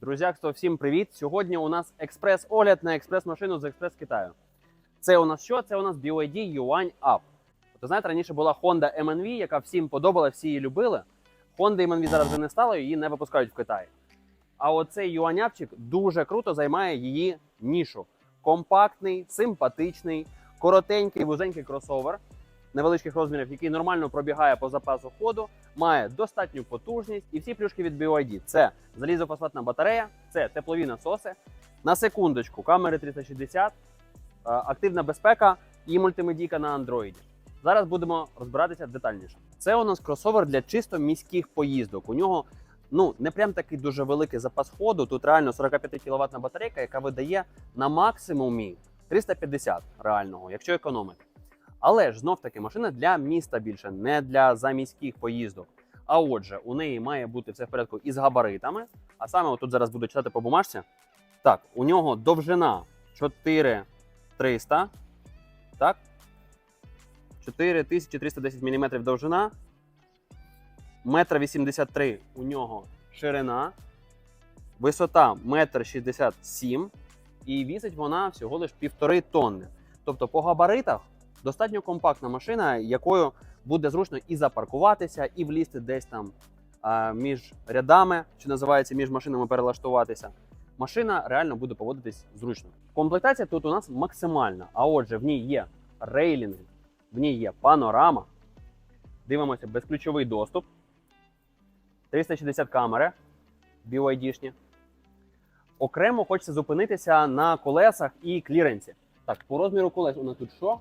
Друзякство, всім привіт! Сьогодні у нас експрес-огляд на експрес-машину з експрес Китаю. Це у нас що? Це у нас BYD Yuan Up. От, знаєте, раніше була Honda MNV, яка всім подобала, всі її любили. Honda MNV зараз вже не стало, її не випускають в Китаї. А оцей Yuan Upчик дуже круто займає її нішу. Компактний, симпатичний, коротенький, вузенький кросовер невеличких розмірів, який нормально пробігає по запасу ходу, має достатню потужність і всі плюшки від BYD. Це залізофосфатна батарея, це теплові насоси. На секундочку, камери 360, е, активна безпека і мультимедійка на Android. Зараз будемо розбиратися детальніше. Це у нас кросовер для чисто міських поїздок. У нього ну не прям такий дуже великий запас ходу. Тут реально 45 кВт батарейка, яка видає на максимумі 350 реального, якщо економити. Але ж знов таки машина для міста більше, не для заміських поїздок. А отже, у неї має бути все в порядку із габаритами. А саме тут зараз буду читати по бумажці. Так, у нього довжина 4300. Так. 4310 мм довжина. 1,83 м у нього ширина. Висота 1,67 м. І вісить вона всього лиш півтори тонни. Тобто по габаритах достатньо компактна машина, якою буде зручно і запаркуватися, і влізти десь там а, між рядами, що називається між машинами перелаштуватися. Машина реально буде поводитись зручно. Комплектація тут у нас максимальна. А отже, в ній є рейлінги, в ній є панорама. Дивимося безключовий доступ. 360 камери BYD-шні. Окремо хочеться зупинитися на колесах і кліренсі. Так, по розміру колес у нас тут що?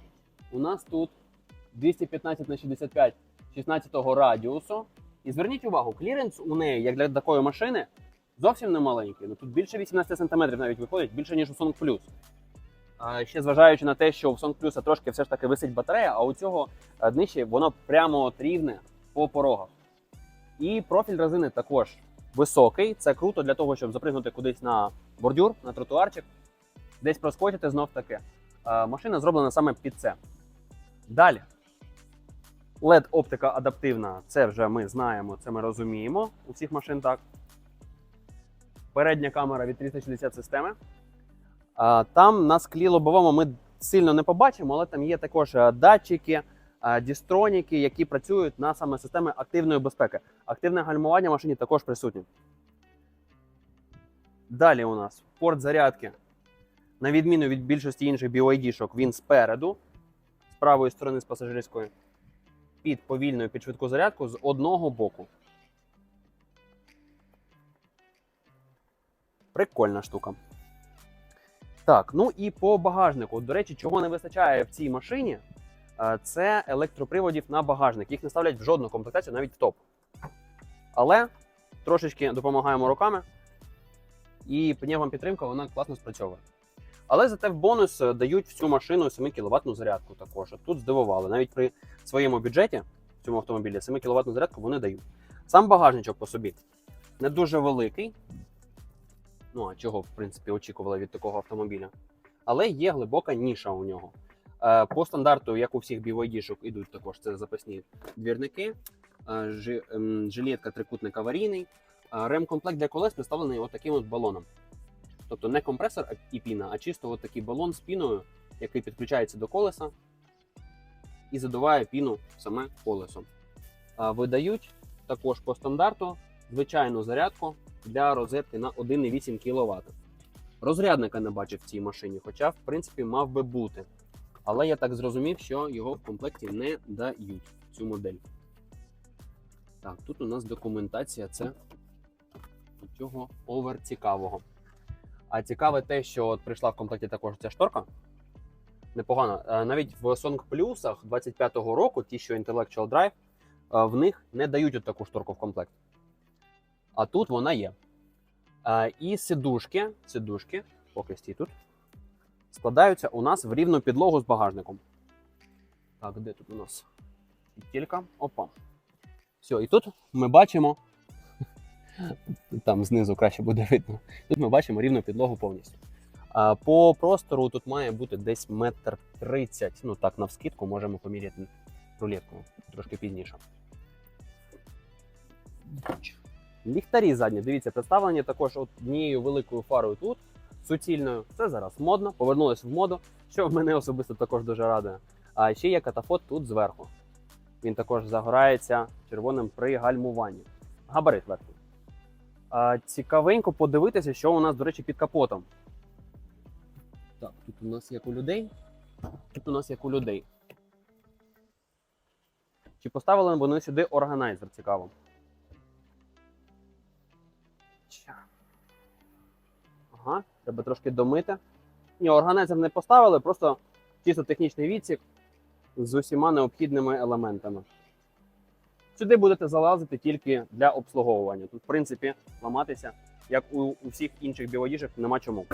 У нас тут 215 на 65 16 радіусу. І зверніть увагу, кліренс у неї, як для такої машини, зовсім не маленький. Ну тут більше 18 см навіть виходить, більше ніж у Song Plus. А ще зважаючи на те, що у Song Plus трошки все ж таки висить батарея, а у цього е, днище воно прямо от рівне по порогах. І профіль резини також високий. Це круто для того, щоб запригнути кудись на бордюр, на тротуарчик, десь проскочити знов таки. Е, Машина зроблена саме під це. Далі. led оптика адаптивна, це вже ми знаємо, це ми розуміємо. У всіх машин так. Передня камера від 360 системи. Там на склі лобовому ми сильно не побачимо, але там є також е, датчики, е, дістроніки, які працюють на саме системи активної безпеки. Активне гальмування в машині також присутнє. Далі у нас порт зарядки. На відміну від більшості інших BYD-шок, він спереду, правої сторони з пасажирської, під повільну і під швидку зарядку з одного боку. Прикольна штука. Так, ну і по багажнику. До речі, чого не вистачає в цій машині, е, це електроприводів на багажник. Їх не ставлять в жодну комплектацію, навіть в топ. Але трошечки допомагаємо руками, і пневма підтримка вона класно спрацьовує. Але зате в бонус е, дають в цю машину 7 кВт зарядку також. Тут здивували. Навіть при своєму бюджеті в цьому автомобілі 7 кВт зарядку вони дають. Сам багажничок по собі не дуже великий. Ну а чого, в принципі, очікували від такого автомобіля. Але є глибока ніша у нього. Е, По стандарту, як у всіх BYD-шок, ідуть також це запасні двірники, е, ем, жилетка трикутник аварійний. Ремкомплект для колес представлений от таким от балоном. Тобто не компресор і піна, а чисто от такий балон з піною, який підключається до колеса і задуває піну саме колесо. Видають також по стандарту звичайну зарядку для розетки на 1,8 кВт. Розрядника не бачив в цій машині, хоча, в принципі, мав би бути. Але я так зрозумів, що його в комплекті не дають цю модель. Так, тут у нас документація це цього овер цікавого. А цікаве те, що от прийшла в комплекті також ця шторка. Непогано. Е, Навіть в Song Plus 25-го року, ті, що Intellectual Drive, е, в них не дають от таку шторку в комплект. А тут вона є. Е, І сидушки, сидушки, поки стій тут, складаються у нас в рівну підлогу з багажником. Так, де тут у нас? Тільки. Опа. Все, і тут ми бачимо. Там знизу краще буде видно. Тут ми бачимо рівну підлогу повністю. А по простору тут має бути десь метр тридцять. Ну так, навскидку можемо поміряти рулетку трошки пізніше. Ліхтарі задні, дивіться, представлені також однією великою фарою тут, суцільною. Це зараз модно, повернулось в моду, що мене особисто також дуже радує. А ще є катафот тут зверху. Він також загорається червоним при гальмуванні. Габарит верхній. А, цікавенько подивитися, що у нас, до речі, під капотом. Так, тут у нас як у людей. Тут у нас як у людей. Чи поставили вони сюди органайзер цікаво? Ага, треба трошки домити. Ні, органайзер не поставили, просто чисто технічний відсік з усіма необхідними елементами. Сюди будете залазити тільки для обслуговування. Тут, в принципі, ламатися, як у, всіх інших біодіжок, нема чому.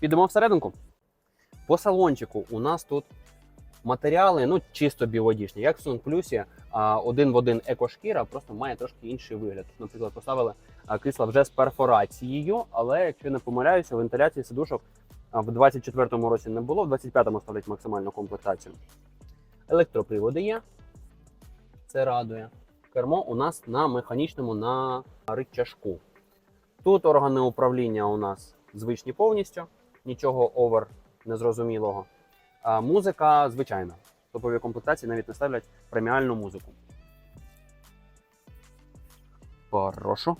Підемо всерединку. По салончику у нас тут матеріали, ну чисто біодіжні, як в Сон Плюсі, один в один екошкіра, просто має трошки інший вигляд. Тут, наприклад, поставили крісла вже з перфорацією, але якщо не помиляюся, вентиляції сидушок в 24-му році не було, в 25-му ставлять максимальну комплектацію. Електроприводи є. Це радує. Кермо у нас на механічному на рычажку. Тут органи управління у нас звичні повністю, нічого овер незрозумілого. А музика звичайна. В топовій комплектації навіть не ставлять преміальну музику. Прошу.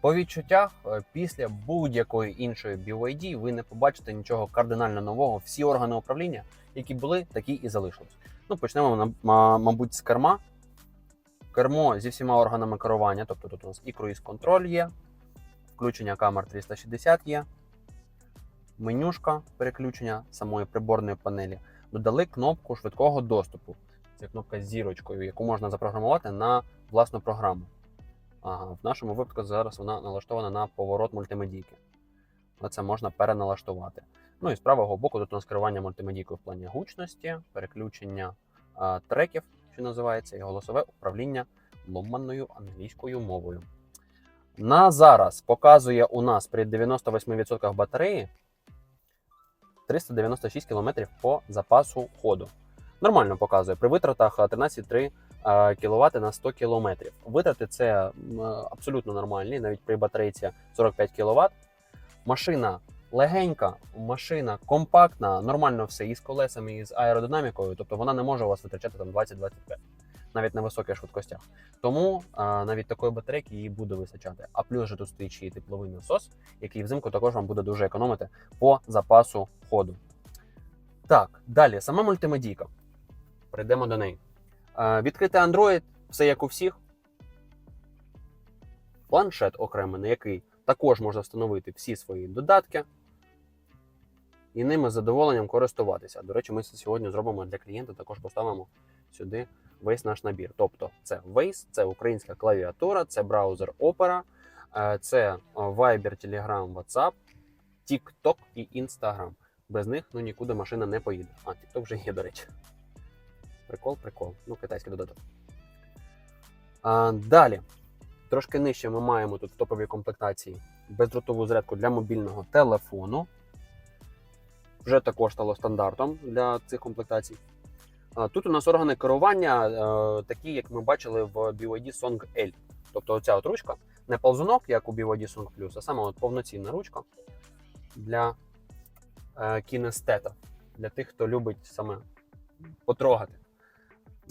По відчуттях, е, після будь-якої іншої BYD ви не побачите нічого кардинально нового. Всі органи управління, які були, такі і залишились. Ну, почнемо, мабуть, з керма. Кермо зі всіма органами керування, тобто тут у нас і круїз контроль є, включення камер 360 є, менюшка переключення самої приборної панелі. Додали кнопку швидкого доступу. Це кнопка з зірочкою, яку можна запрограмувати на власну програму. Ага, в нашому випадку зараз вона налаштована на поворот мультимедійки. Але це можна переналаштувати. Ну і з правого боку тут у нас в плані гучності, переключення а, треків, що називається, і голосове управління ломаною англійською мовою. На зараз показує у нас при 98% батареї 396 км по запасу ходу. Нормально показує при витратах е, 13,3 кВт на 100 км. Витрати це абсолютно нормальні, навіть при батарейці 45 кВт. Машина легенька, машина компактна, нормально все і з колесами, і з аеродинамікою, тобто вона не може у вас витрачати там 20-25, навіть на високих швидкостях. Тому а, навіть такої батарейки їй буде вистачати. А плюс же тут стоїть ще й тепловий насос, який взимку також вам буде дуже економити по запасу ходу. Так, далі, сама мультимедійка. Прийдемо до неї. Відкритий Android, все як у всіх. Планшет окремий, на який також можна встановити всі свої додатки. І ними з задоволенням користуватися. До речі, ми це сьогодні зробимо для клієнта, також поставимо сюди весь наш набір. Тобто, це Waze, це українська клавіатура, це браузер Opera, е, це е, Viber, Telegram, WhatsApp, TikTok і Instagram. Без них ну нікуди машина не поїде. А, TikTok вже є, до речі. Прикол, прикол. Ну, китайський додаток. А, далі. Трошки нижче ми маємо тут в топовій комплектації бездротову зарядку для мобільного телефону. Вже також стало стандартом для цих комплектацій. А, тут у нас органи керування, е, такі, як ми бачили в BYD Song L. Тобто оця от ручка, не ползунок, як у BYD Song Plus, а саме от повноцінна ручка для е, кінестета, для тих, хто любить саме потрогати.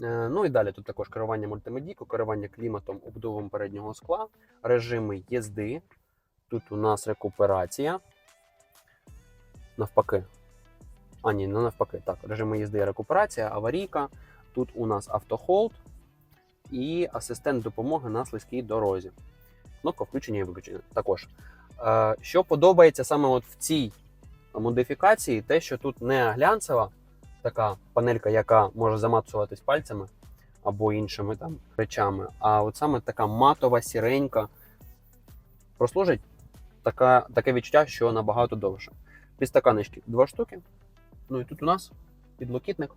Е, Ну і далі тут також керування мультимедійкою, керування кліматом, обдувом переднього скла, режими їзди. Тут у нас рекуперація. Навпаки. А, ні, не навпаки. Так, режими їзди, рекуперація, аварійка. Тут у нас автохолд і асистент допомоги на слизькій дорозі. Кнопка включення і виключення. Також. Е, Що подобається саме от в цій модифікації, те, що тут не глянцева така панелька, яка може замацуватись пальцями або іншими там речами. А от саме така матова, сіренька прослужить така, таке відчуття, що набагато довше. Підстаканечки два штуки. Ну і тут у нас підлокітник.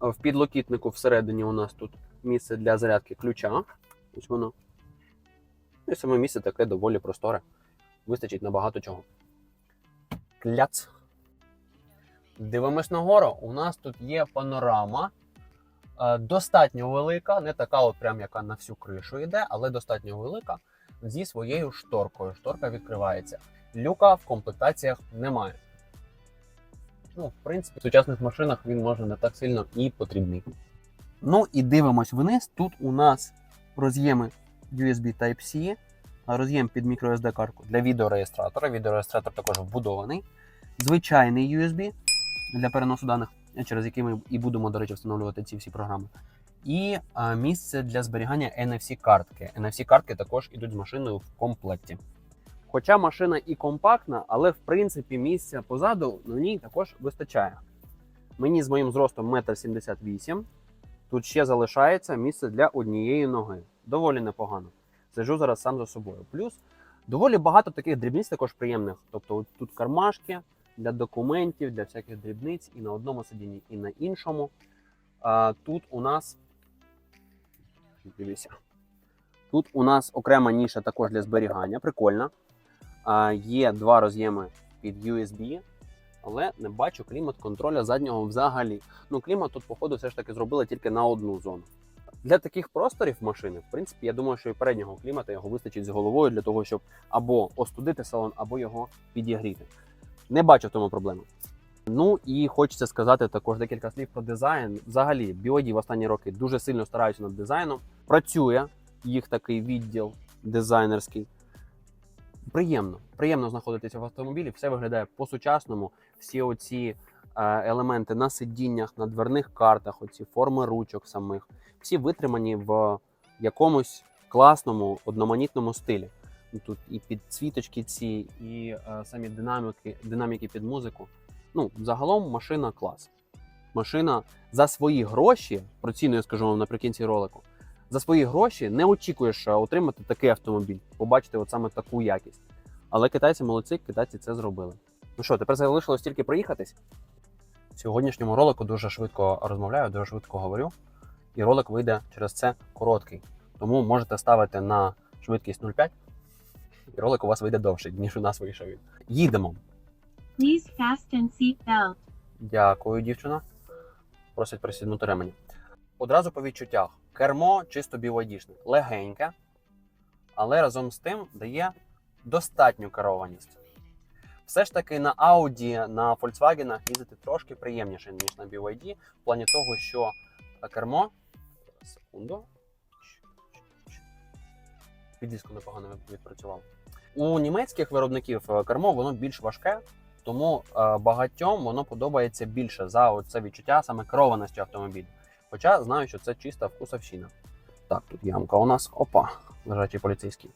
В підлокітнику всередині у нас тут місце для зарядки ключа. Ось воно. Ну І саме місце таке доволі просторе. Вистачить на багато чого. Кляц. Дивимось нагору. У нас тут є панорама. е, Достатньо велика, не така, от прям яка на всю кришу йде, але достатньо велика зі своєю шторкою. Шторка відкривається. Люка в комплектаціях немає. Ну, в принципі, в сучасних машинах він може не так сильно і потрібний. Ну і дивимось вниз. Тут у нас роз'єми USB Type-C, роз'єм під microSD картку для відеореєстратора. Відеореєстратор також вбудований. Звичайний USB для переносу даних, через який ми і будемо, до речі, встановлювати ці всі програми. І а, місце для зберігання NFC-картки. NFC-картки також ідуть з машиною в комплекті. Хоча машина і компактна, але в принципі місця позаду на ній також вистачає. Мені з моїм зростом 1,78 м тут ще залишається місце для однієї ноги. Доволі непогано. Сиджу зараз сам за собою. Плюс доволі багато таких дрібниць також приємних. Тобто тут кармашки для документів, для всяких дрібниць і на одному сидінні, і на іншому. А, тут у нас. Дивіться. Тут у нас окрема ніша також для зберігання. Прикольно. А, є два роз'єми під USB, але не бачу клімат-контроля заднього взагалі. Ну, клімат тут, походу, все ж таки зробили тільки на одну зону. Для таких просторів машини, в принципі, я думаю, що і переднього клімата його вистачить з головою для того, щоб або остудити салон, або його підігріти. Не бачу в тому проблеми. Ну і хочеться сказати також декілька слів про дизайн. Взагалі, BYD в останні роки дуже сильно стараються над дизайном. Працює їх такий відділ дизайнерський. Приємно, приємно знаходитися в автомобілі. Все виглядає по-сучасному. Всі оці е, елементи на сидіннях, на дверних картах, оці форми ручок самих, всі витримані в якомусь класному одноманітному стилі. Тут і підсвіточки ці, і е, самі динаміки, динаміки під музику. Ну, загалом машина клас. Машина за свої гроші, про ціну я скажу вам наприкінці ролику. За свої гроші не очікуєш е, отримати такий автомобіль, побачити от саме таку якість. Але китайці молодці, китайці це зробили. Ну що, тепер залишилось тільки проїхатись. В сьогоднішньому ролику дуже швидко розмовляю, дуже швидко говорю. І ролик вийде через це короткий. Тому можете ставити на швидкість 0,5, і ролик у вас вийде довший, ніж у нас вийшов. Їдемо. Please seat belt. Дякую, дівчина. Просять присіднути ремені. Одразу по відчуттях. Кермо чисто BYD-шне. легеньке, але разом з тим дає достатню керованість. Все ж таки на Audi, на Volkswagen їздити трошки приємніше, ніж на BYD, в плані того, що кермо. Секунду. Підлізку непогано відпрацював. У німецьких виробників е, кермо воно більш важке, тому е, багатьом воно подобається більше за це відчуття саме керованості автомобіля. Хоча знаю, що це чиста вкусовщина. Так, тут ямка у нас. Опа, лежачий поліцейський.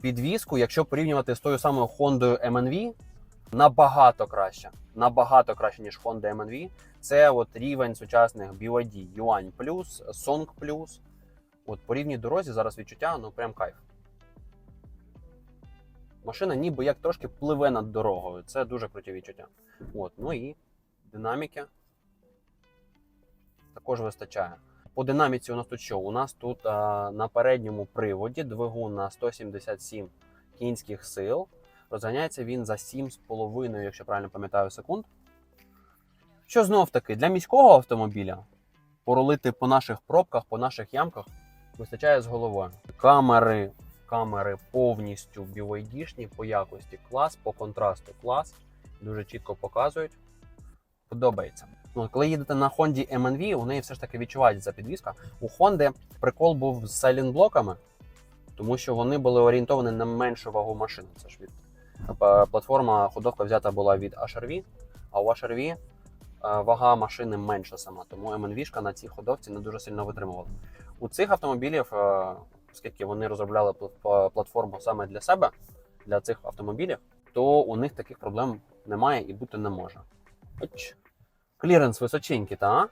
Підвізку, якщо порівнювати з тою самою Honda MNV, набагато краще. Набагато краще, ніж Honda MNV. Це от рівень сучасних BYD, Yuan Plus, Song Plus. От по рівній дорозі зараз відчуття, ну прям кайф. Машина ніби як трошки пливе над дорогою. Це дуже круті відчуття. От, ну і динаміки також вистачає. По динаміці у нас тут що? У нас тут а, на передньому приводі двигун на 177 кінських сил. Розганяється він за 7,5, якщо правильно пам'ятаю, секунд. Що знов таки, для міського автомобіля поролити по наших пробках, по наших ямках вистачає з головою. Камери, камери повністю BYD-шні по якості клас, по контрасту клас. Дуже чітко показують. Подобається. Ну, коли їдете на Honda MNV, у неї все ж таки відчувається підвізка. У Honda прикол був з сайлентблоками, тому що вони були орієнтовані на меншу вагу машини. Це ж від е, платформа ходовка взята була від HRV, а у HRV е, вага машини менша сама, тому MNV на цій ходовці не дуже сильно витримувала. У цих автомобілів, е, оскільки вони розробляли платформу саме для себе, для цих автомобілів, то у них таких проблем немає і бути не може. Оч. Кліренс височенький, та?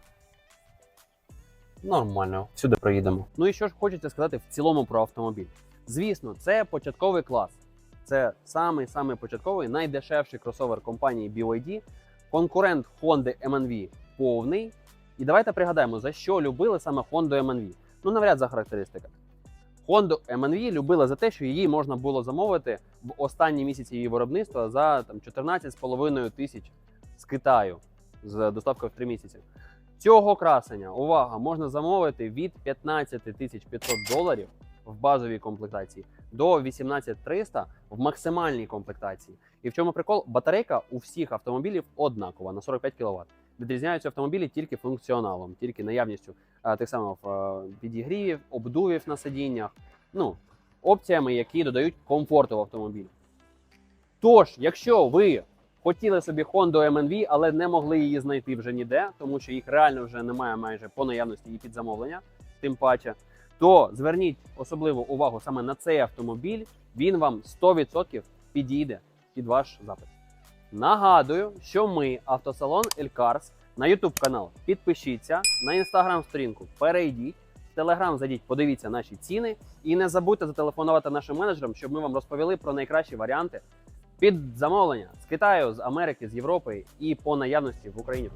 Нормально, всюди проїдемо. Ну і що ж хочеться сказати в цілому про автомобіль. Звісно, це початковий клас. Це самий самий початковий, найдешевший кросовер компанії BYD, конкурент Honda MNV повний. І давайте пригадаємо, за що любили саме Honda MNV. Ну, навряд за характеристиками. Honda MNV любили за те, що її можна було замовити в останні місяці її виробництва за там 14,5 тисяч з Китаю з доставкою в 3 місяці. Цього красення, увага, можна замовити від 15 тисяч 500 доларів в базовій комплектації до 18 300 в максимальній комплектації. І в чому прикол? Батарейка у всіх автомобілів однакова на 45 кВт. Відрізняються автомобілі тільки функціоналом, тільки наявністю е, тих самих е, підігрівів, обдувів на сидіннях, ну, опціями, які додають комфорту в автомобіль. Тож, якщо ви хотіли собі Honda MNV, але не могли її знайти вже ніде, тому що їх реально вже немає майже по наявності і під замовлення, тим паче, то зверніть особливу увагу саме на цей автомобіль. Він вам 100% підійде під ваш запит. Нагадую, що ми, автосалон Елькарс, на YouTube канал підпишіться, на інстаграм сторінку перейдіть, в телеграм зайдіть, подивіться наші ціни. І не забудьте зателефонувати нашим менеджерам, щоб ми вам розповіли про найкращі варіанти під замовлення з Китаю, з Америки, з Європи і по наявності в Україні.